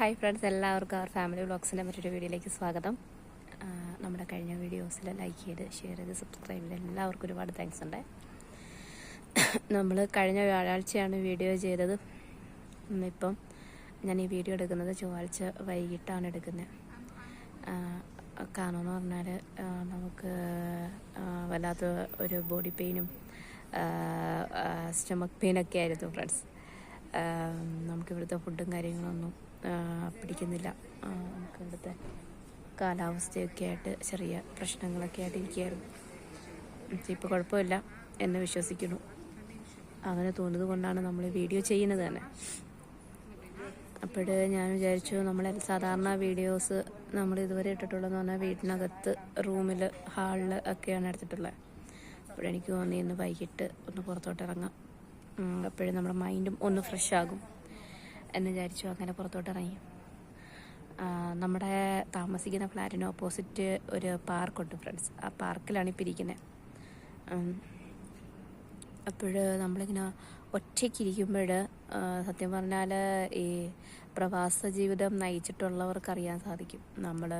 Hi friends എല്ലാവർക്കും അവർ family വ്ളോഗ്സിന്റെ മറ്റൊരു വീഡിയോയിലേക്ക് സ്വാഗതം. നമ്മുടെ കഴിഞ്ഞ വീഡിയോസിൽ ലൈക്ക് ചെയ്ത് ഷെയർ ചെയ്ത് സബ്സ്ക്രൈബ് ചെയ്ത് എല്ലാവർക്കും ഒരുപാട് താങ്ക്സ് ഉണ്ട്. നമ്മൾ കഴിഞ്ഞ വ്യാഴാഴ്ചയാണ് വീഡിയോ ചെയ്തത്. ഇന്നിപ്പം ഞാൻ ഈ വീഡിയോ എടുക്കുന്നത് ചൊവ്വാഴ്ച വൈകിട്ടാണ് എടുക്കുന്നത്. കാരണം എന്ന് പറഞ്ഞാൽ നമുക്ക് വല്ലാത്ത ഒരു ബോഡി പെയിനും സ്റ്റമക്ക് പെയിനൊക്കെ ആയിരുന്നു ഫ്രണ്ട്സ്. നമുക്കിവിടുത്തെ ഫുഡും കാര്യങ്ങളൊന്നും പിടിക്കുന്നില്ല. നമുക്ക് കാലാവസ്ഥയൊക്കെ ആയിട്ട് ചെറിയ പ്രശ്നങ്ങളൊക്കെ ആയിട്ട് ഇരിക്കുകയായിരുന്നു ഇപ്പോൾ കുഴപ്പമില്ല. എന്ന് വിശ്വസിക്കുന്നു. അങ്ങനെ തോന്നുന്നത് കൊണ്ടാണ് നമ്മൾ വീഡിയോ ചെയ്യുന്നത് തന്നെ. അപ്പോൾ ഞാൻ വിചാരിച്ചു നമ്മൾ സാധാരണ വീഡിയോസ് നമ്മൾ ഇതുവരെ ഇട്ടിട്ടുള്ളതെന്ന് പറഞ്ഞാൽ വീട്ടിനകത്ത് റൂമിൽ ഹാളിൽ ഒക്കെയാണ് എടുത്തിട്ടുള്ളത് അപ്പോഴെനിക്ക് തോന്നി ഇന്ന് വൈകിട്ട് ഒന്ന് പുറത്തോട്ട് ഇറങ്ങാം. അപ്പോഴും നമ്മുടെ മൈൻഡും ഒന്ന് ഫ്രഷ് ആകും. എന്ന് വിചാരിച്ചു അങ്ങനെ പുറത്തോട്ട് ഇറങ്ങി. നമ്മുടെ താമസിക്കുന്ന ഫ്ലാറ്റിന് ഓപ്പോസിറ്റ് ഒരു പാർക്കുണ്ട് ഫ്രണ്ട്സ്. ആ പാർക്കിലാണ് ഇപ്പോൾ ഇരിക്കുന്നത് അപ്പോൾ നമ്മളിങ്ങനെ ഒറ്റയ്ക്കിരിക്കുമ്പോൾ സത്യം പറഞ്ഞാൽ ഈ പ്രവാസ ജീവിതം നയിച്ചിട്ടുള്ളവർക്ക് അറിയാൻ സാധിക്കും നമ്മൾ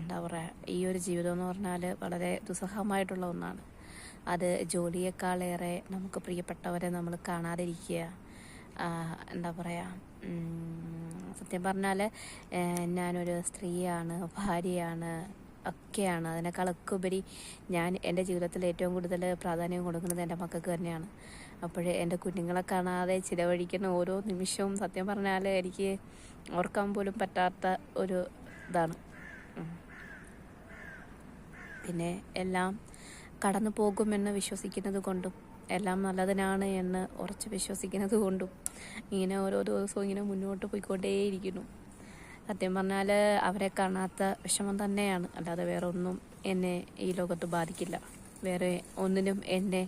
എന്താ പറയുക ഈ ഒരു ജീവിതം എന്ന് പറഞ്ഞാൽ വളരെ ദുസ്സഹമായിട്ടുള്ള ഒന്നാണ്. അത് ജോലിയേക്കാളേറെ നമുക്ക് പ്രിയപ്പെട്ടവരെ നമ്മൾ കാണാതിരിക്കുക. എന്താ പറയുക സത്യം പറഞ്ഞാൽ ഞാനൊരു സ്ത്രീയാണ് ഭാര്യയാണ് ഒക്കെയാണ്. അതിനേക്കാളൊക്കെ ഞാൻ എന്റെ ജീവിതത്തിൽ ഏറ്റവും കൂടുതൽ പ്രാധാന്യം കൊടുക്കുന്നത് എന്റെ മക്കൾക്ക് തന്നെയാണ്. അപ്പോഴേ എന്റെ കുഞ്ഞുങ്ങളെ കാണാതെ ചിലവഴിക്കുന്ന ഓരോ നിമിഷവും സത്യം പറഞ്ഞാൽ എനിക്ക് ഓർക്കാൻ പോലും പറ്റാത്ത ഒരു ഇതാണ്. പിന്നെ എല്ലാം കടന്നു പോകുമെന്ന് വിശ്വസിക്കുന്നത് കൊണ്ടും എല്ലാം നല്ലതിനാണ് എന്ന് ഉറച്ച് വിശ്വസിക്കുന്നത് കൊണ്ടും ഇങ്ങനെ ഓരോ ദിവസവും ഇങ്ങനെ മുന്നോട്ട് പോയിക്കൊണ്ടേയിരിക്കുന്നു. സത്യം പറഞ്ഞാൽ അവരെ കാണാത്ത വിഷമം തന്നെയാണ്. അല്ലാതെ വേറെ ഒന്നും എന്നെ ഈ ലോകത്ത് ബാധിക്കില്ല. വേറെ ഒന്നിനും എന്നെ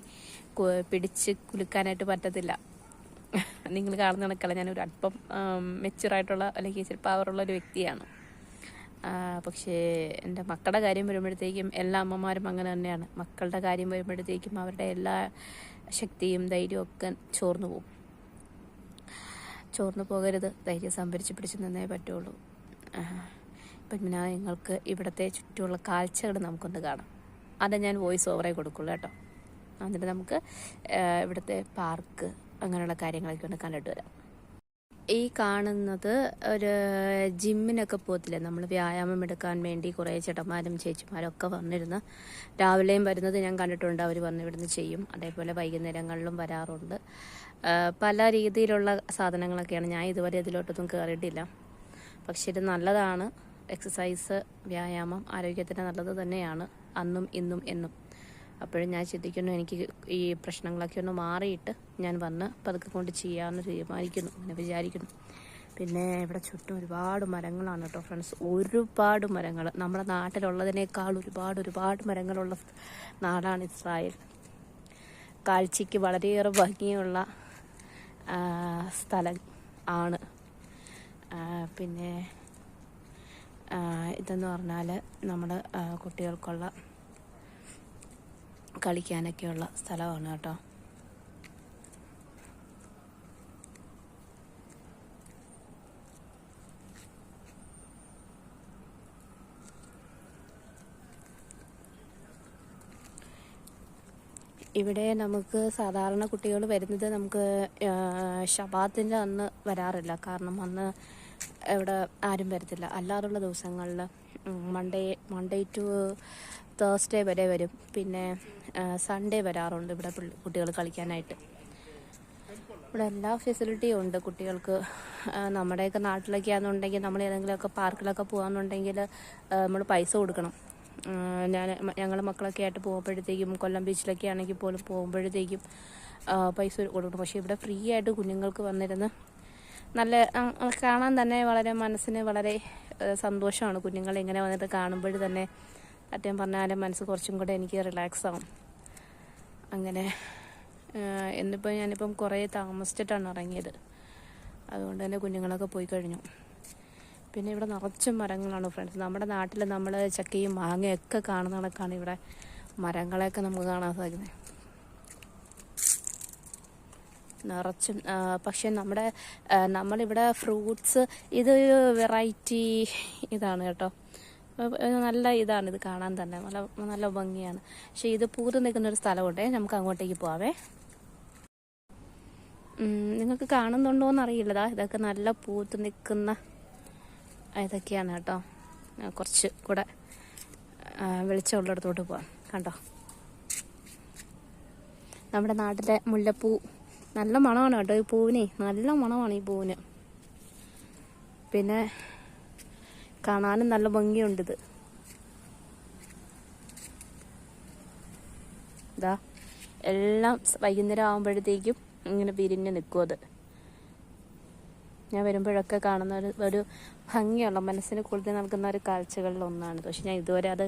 പിടിച്ച് കുലുക്കാനായിട്ട് പറ്റത്തില്ല. നിങ്ങൾ കാണുന്ന കണക്കല്ല ഞാനൊരു അല്പം മെച്ചുറായിട്ടുള്ള അല്ലെങ്കിൽ ഇച്ചിരി പവറുള്ള ഒരു വ്യക്തിയാണ്. പക്ഷേ എന്റെ മക്കളുടെ കാര്യം വരുമ്പോഴത്തേക്കും എല്ലാ അമ്മമാരും അങ്ങനെ തന്നെയാണ്. മക്കളുടെ കാര്യം വരുമ്പോഴത്തേക്കും അവരുടെ എല്ലാ ശക്തിയും ധൈര്യവും ഒക്കെ ചോർന്നു പോകും. ചോർന്നു പോകരുത്. ധൈര്യം സംഭരിച്ച് പിടിച്ചു നിന്നേ പറ്റുള്ളൂ. പിന്നെ നിങ്ങൾക്ക് ഇവിടുത്തെ ചുറ്റുമുള്ള കാഴ്ചകൾ നമുക്കൊന്ന് കാണാം. അത് ഞാൻ വോയിസ് ഓവറേ കൊടുക്കുള്ളൂ കേട്ടോ. എന്നിട്ട് നമുക്ക് ഇവിടുത്തെ പാർക്ക് അങ്ങനെയുള്ള കാര്യങ്ങളൊക്കെ ഒന്ന് കണ്ടിട്ട് വരാം. ഈ കാണുന്നത് ഒരു ജിമ്മിനൊക്കെ പോകത്തില്ലേ? നമ്മൾ വ്യായാമം എടുക്കാൻ വേണ്ടി കുറേ ചേട്ടന്മാരും ചേച്ചിമാരും ഒക്കെ വന്നിരുന്ന് രാവിലെയും വരുന്നത് ഞാൻ കണ്ടിട്ടുണ്ട്. അവർ വന്ന് ഇവിടുന്ന് ചെയ്യും. അതേപോലെ വൈകുന്നേരങ്ങളിലും വരാറുണ്ട്. പല രീതിയിലുള്ള സാധനങ്ങളൊക്കെയാണ്. ഞാൻ ഇതുവരെ ഇതിലോട്ടൊന്നും കയറിയിട്ടില്ല പക്ഷെ ഇത് നല്ലതാണ്. എക്സസൈസ് വ്യായാമം ആരോഗ്യത്തിന് നല്ലത് തന്നെയാണ്. അന്നും ഇന്നും എന്നും. അപ്പോഴും ഞാൻ ചിന്തിക്കുന്നു എനിക്ക് ഈ പ്രശ്നങ്ങളൊക്കെ ഒന്ന് മാറിയിട്ട് ഞാൻ വന്ന് പതുക്കെ കൊണ്ട് ചെയ്യാമെന്ന് തീരുമാനിക്കുന്നു അങ്ങനെ വിചാരിക്കുന്നു. പിന്നെ ഇവിടെ ചുറ്റും ഒരുപാട് മരങ്ങളാണ് കേട്ടോ ഫ്രണ്ട്സ് ഒരുപാട് മരങ്ങൾ നമ്മുടെ നാട്ടിലുള്ളതിനേക്കാൾ ഒരുപാട് ഒരുപാട് മരങ്ങളുള്ള നാടാണ് ഇസ്രായേൽ. കാഴ്ചയ്ക്ക് വളരെയേറെ ഭംഗിയുള്ള സ്ഥലം ആണ്. പിന്നെ ഇതെന്ന് പറഞ്ഞാൽ നമ്മുടെ കുട്ടികൾക്കുള്ള കളിക്കാനൊക്കെയുള്ള സ്ഥലമാണ് കേട്ടോ. ഇവിടെ നമുക്ക് സാധാരണ കുട്ടികൾ വരുന്നത് നമുക്ക് ഷബാത്തിന്റെ അന്ന് വരാറില്ല. കാരണം അന്ന് ഇവിടെ ആരും വരത്തില്ല. അല്ലാതുള്ള ദിവസങ്ങളിൽ മൺഡേ മൺഡേ ടു തേഴ്സ്ഡേ വരെ വരും. പിന്നെ സൺഡേ വരാറുണ്ട് ഇവിടെ കുട്ടികൾ കളിക്കാനായിട്ട്. ഇവിടെ എല്ലാ ഫെസിലിറ്റിയും ഉണ്ട് കുട്ടികൾക്ക്. നമ്മുടെയൊക്കെ നാട്ടിലൊക്കെ ആണെന്നുണ്ടെങ്കിൽ നമ്മൾ ഏതെങ്കിലുമൊക്കെ പാർക്കിലൊക്കെ പോകാന്നുണ്ടെങ്കിൽ നമ്മൾ പൈസ കൊടുക്കണം. ഞാൻ ഞങ്ങൾ മക്കളൊക്കെ ആയിട്ട് പോകുമ്പോഴത്തേക്കും കൊല്ലം ബീച്ചിലൊക്കെ ആണെങ്കിൽ പോലും പോകുമ്പോഴത്തേക്കും പൈസ കൊടുക്കണം. പക്ഷേ ഇവിടെ ഫ്രീ ആയിട്ട് കുഞ്ഞുങ്ങൾക്ക് വന്നിരുന്ന് നല്ല കാണാൻ തന്നെ വളരെ മനസ്സിന് വളരെ സന്തോഷമാണ് കുഞ്ഞുങ്ങളെ ഇങ്ങനെ വന്നിട്ട് കാണുമ്പോൾ തന്നെ. അദ്ദേഹം പറഞ്ഞാലും മനസ്സ് കുറച്ചും കൂടെ എനിക്ക് റിലാക്സ് ആവും. അങ്ങനെ എന്നിപ്പോൾ ഞാനിപ്പം കുറേ താമസിച്ചിട്ടാണ് ഇറങ്ങിയത് അതുകൊണ്ട് തന്നെ കുഞ്ഞുങ്ങളൊക്കെ പോയി കഴിഞ്ഞു. പിന്നെ ഇവിടെ നിറച്ച് മരങ്ങളാണ് ഫ്രണ്ട്സ് നമ്മുടെ നാട്ടിൽ നമ്മൾ ചക്കയും മാങ്ങയൊക്കെ കാണുന്ന കണക്കാണ് ഇവിടെ മരങ്ങളെയൊക്കെ നമുക്ക് കാണാൻ സാധിക്കുന്നത്. നിറച്ചും പക്ഷെ നമ്മുടെ നമ്മളിവിടെ ഫ്രൂട്ട്സ് ഇത് വെറൈറ്റി ഇതാണ് കേട്ടോ. നല്ല ഇതാണ് ഇത് കാണാൻ തന്നെ. നല്ല നല്ല ഭംഗിയാണ്. പക്ഷെ ഇത് പൂത്ത് നിൽക്കുന്ന ഒരു സ്ഥലമുണ്ടേ. നമുക്ക് അങ്ങോട്ടേക്ക് പോവാവേ. നിങ്ങൾക്ക് കാണുന്നുണ്ടോ എന്നറിയില്ലതാ ഇതൊക്കെ നല്ല പൂത്ത് നിൽക്കുന്ന ഇതൊക്കെയാണ് കേട്ടോ. കുറച്ച് കൂടെ വെളിച്ചമുള്ളിടത്തോട്ട് പോവാം. കണ്ടോ? നമ്മുടെ നാട്ടിലെ മുല്ലപ്പൂ നല്ല മണമാണ് കേട്ടോ ഈ പൂവിനെ. നല്ല മണമാണ് ഈ പൂവിന്. പിന്നെ കാണാനും നല്ല ഭംഗിയുണ്ട് ഇത്. എല്ലാം വൈകുന്നേരം ആകുമ്പോഴത്തേക്കും ഇങ്ങനെ പിരിഞ്ഞ് നിൽക്കും അത്. ഞാൻ വരുമ്പോഴൊക്കെ കാണുന്ന ഒരു ഒരു ഭംഗിയുള്ള മനസ്സിന് കൂടുതൽ നൽകുന്ന ഒരു കാഴ്ചകളിൽ പക്ഷെ ഞാൻ ഇതുവരെ അത്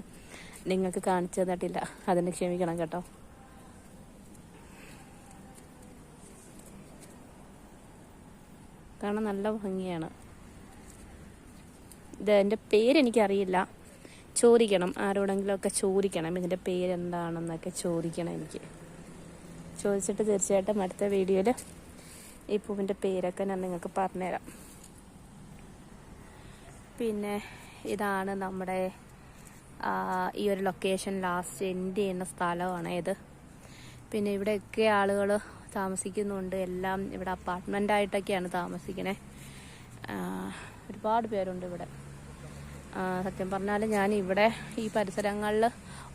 നിങ്ങൾക്ക് കാണിച്ചു തന്നിട്ടില്ല. അതിന് ക്ഷമിക്കണം കേട്ടോ. കാണാൻ നല്ല ഭംഗിയാണ്. ഇത് എന്റെ പേരെനിക്കറിയില്ല ചോദിക്കണം ആരോടെങ്കിലുമൊക്കെ ചോദിക്കണം ഇതിന്റെ പേരെന്താണെന്നൊക്കെ ചോദിക്കണം എനിക്ക്. ചോദിച്ചിട്ട് തീർച്ചയായിട്ടും അടുത്ത വീഡിയോയിൽ ഈ പൂവിന്റെ പേരൊക്കെ ഞാൻ നിങ്ങൾക്ക് പറഞ്ഞുതരാം. പിന്നെ ഇതാണ് നമ്മുടെ ഈ ഒരു ലൊക്കേഷൻ ലാസ്റ്റ് എൻഡ് ചെയ്യുന്ന സ്ഥലമാണ് ഇത്. പിന്നെ ഇവിടെയൊക്കെ ആളുകൾ താമസിക്കുന്നുണ്ട്. എല്ലാം ഇവിടെ അപ്പാർട്ട്മെന്റ് ആയിട്ടൊക്കെയാണ് താമസിക്കണേ ഒരുപാട് പേരുണ്ട് ഇവിടെ. സത്യം പറഞ്ഞാൽ ഞാൻ ഇവിടെ ഈ പരിസരങ്ങളിൽ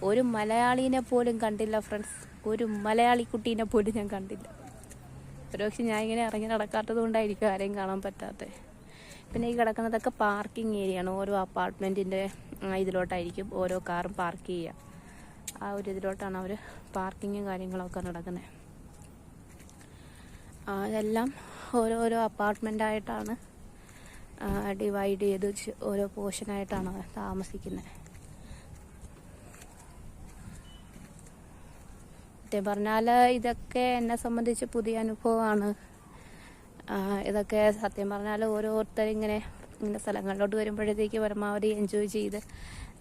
ഒരു മലയാളീനെ പോലും കണ്ടില്ല ഫ്രണ്ട്സ്. ഒരു മലയാളി കുട്ടീനെ പോലും ഞാൻ കണ്ടില്ല. ഒരുപക്ഷെ ഞാൻ ഇങ്ങനെ ഇറങ്ങി നടക്കാത്തത് കൊണ്ടായിരിക്കും ആരെയും കാണാൻ പറ്റാത്തത് പിന്നെ ഈ കിടക്കുന്നതൊക്കെ പാർക്കിംഗ് ഏരിയ ആണ് ഓരോ അപ്പാർട്ട്മെന്റിന്റെ ഇതിലോട്ടായിരിക്കും ഓരോ കാറും പാർക്ക് ചെയ്യുക. ആ ഒരു ഇതിലോട്ടാണ് അവർ പാർക്കിങ്ങും കാര്യങ്ങളൊക്കെ നടക്കുന്നത് അതെല്ലാം ഓരോരോ അപ്പാർട്ട്മെന്റായിട്ടാണ് ഡിവൈഡ് ചെയ്ത് ഓരോ പോർഷനായിട്ടാണ് താമസിക്കുന്നത് സത്യം പറഞ്ഞാൽ ഇതൊക്കെ എന്നെ സംബന്ധിച്ച് പുതിയ അനുഭവമാണ്. ഇതൊക്കെ സത്യം പറഞ്ഞാൽ ഓരോരുത്തരും ഇങ്ങനെ ഇങ്ങനെ സ്ഥലങ്ങളിലോട്ട് വരുമ്പോഴത്തേക്ക് പരമാവധി എൻജോയ് ചെയ്ത്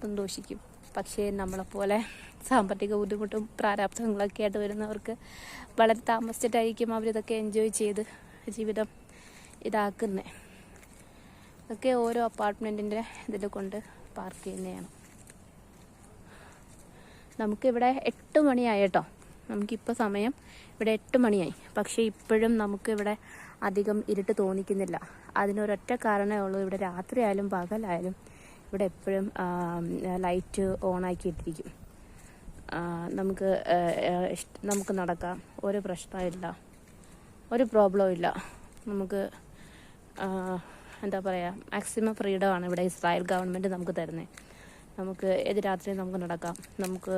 സന്തോഷിക്കും. പക്ഷേ നമ്മളെപ്പോലെ സാമ്പത്തിക ബുദ്ധിമുട്ടും പ്രാരാബ്ദങ്ങളൊക്കെ ആയിട്ട് വരുന്നവർക്ക് വളരെ താമസിച്ചിട്ടായിരിക്കും അവരിതൊക്കെ എൻജോയ് ചെയ്ത് ജീവിതം ഇതാക്കുന്നത് ഇതൊക്കെ ഓരോ അപ്പാർട്ട്മെന്റിന്റെ ഇതിൽ കൊണ്ട് പാർക്ക് ചെയ്യുന്നതാണ്. നമുക്കിവിടെ എട്ട് മണിയായി കേട്ടോ. നമുക്കിപ്പോൾ സമയം ഇവിടെ എട്ട് മണിയായി. പക്ഷേ ഇപ്പോഴും നമുക്കിവിടെ അധികം ഇരുട്ട് തോന്നിക്കുന്നില്ല. അതിനൊരൊറ്റ കാരണമേ ഉള്ളൂ ഇവിടെ രാത്രിയായാലും പകലായാലും ഇവിടെ എപ്പോഴും ലൈറ്റ് ഓണാക്കിയിട്ടിരിക്കും നമുക്ക് നമുക്ക് നടക്കാം. ഒരു പ്രശ്നമില്ല. ഒരു പ്രോബ്ലവും ഇല്ല. നമുക്ക് എന്താ പറയുക മാക്സിമം ആണ് ഇവിടെ ഇസ്രായേൽ ഗവൺമെന്റ് നമുക്ക് തരുന്നത് നമുക്ക് ഏത് രാത്രി നമുക്ക് നടക്കാം. നമുക്ക്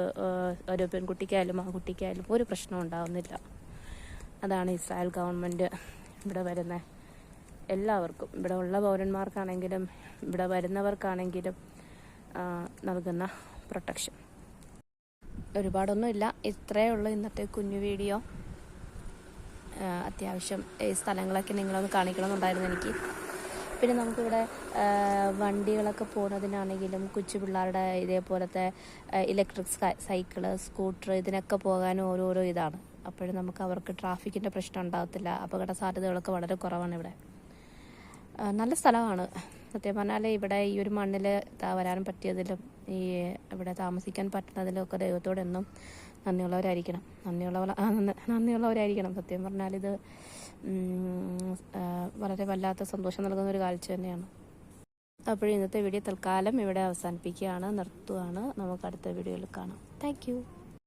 ഒരു പെൺകുട്ടിക്കായാലും ആൺകുട്ടിക്കായാലും ഒരു പ്രശ്നം ഉണ്ടാകുന്നില്ല അതാണ് ഇസ്രായേൽ ഗവൺമെന്റ് ഇവിടെ വരുന്ന. എല്ലാവർക്കും ഇവിടെ ഉള്ള പൗരന്മാർക്കാണെങ്കിലും ഇവിടെ വരുന്നവർക്കാണെങ്കിലും നൽകുന്ന പ്രൊട്ടക്ഷൻ ഒരുപാടൊന്നുമില്ല. ഇത്രയേ ഉള്ളൂ ഇന്നത്തെ കുഞ്ഞു വീഡിയോ. അത്യാവശ്യം ഈ സ്ഥലങ്ങളൊക്കെ നിങ്ങളൊന്ന് കാണിക്കണമെന്നുണ്ടായിരുന്നു എനിക്ക്. പിന്നെ നമുക്കിവിടെ വണ്ടികളൊക്കെ പോകുന്നതിനാണെങ്കിലും കൊച്ചു പിള്ളേരുടെ ഇതേപോലത്തെ ഇലക്ട്രിക് സൈക്കിൾ സ്കൂട്ടർ ഇതിനൊക്കെ പോകാനും ഓരോരോ ഇതാണ്. അപ്പോഴും നമുക്ക് അവർക്ക് ട്രാഫിക്കിന്റെ പ്രശ്നം ഉണ്ടാകത്തില്ല. അപകട സാധ്യതകളൊക്കെ വളരെ കുറവാണ് ഇവിടെ. നല്ല സ്ഥലമാണ്. സത്യം പറഞ്ഞാൽ ഇവിടെ ഈ ഒരു മണ്ണിൽ വരാൻ പറ്റിയതിലും ഈ ഇവിടെ താമസിക്കാൻ പറ്റുന്നതിലും ഒക്കെ ദൈവത്തോട് എന്നും നന്ദിയുള്ളവരായിരിക്കണം. നന്ദിയുള്ളവർ ആ, നന്ദി- നന്ദിയുള്ളവരായിരിക്കണം. സത്യം പറഞ്ഞാൽ ഇത് വളരെ വല്ലാത്ത സന്തോഷം നൽകുന്ന ഒരു കാഴ്ച തന്നെയാണ്. അപ്പോൾ ഇന്നത്തെ വീഡിയോ തൽക്കാലം ഇവിടെ അവസാനിപ്പിക്കുകയാണ് നിർത്തുകയാണ് നമുക്ക് അടുത്ത വീഡിയോയിൽ കാണാം. താങ്ക്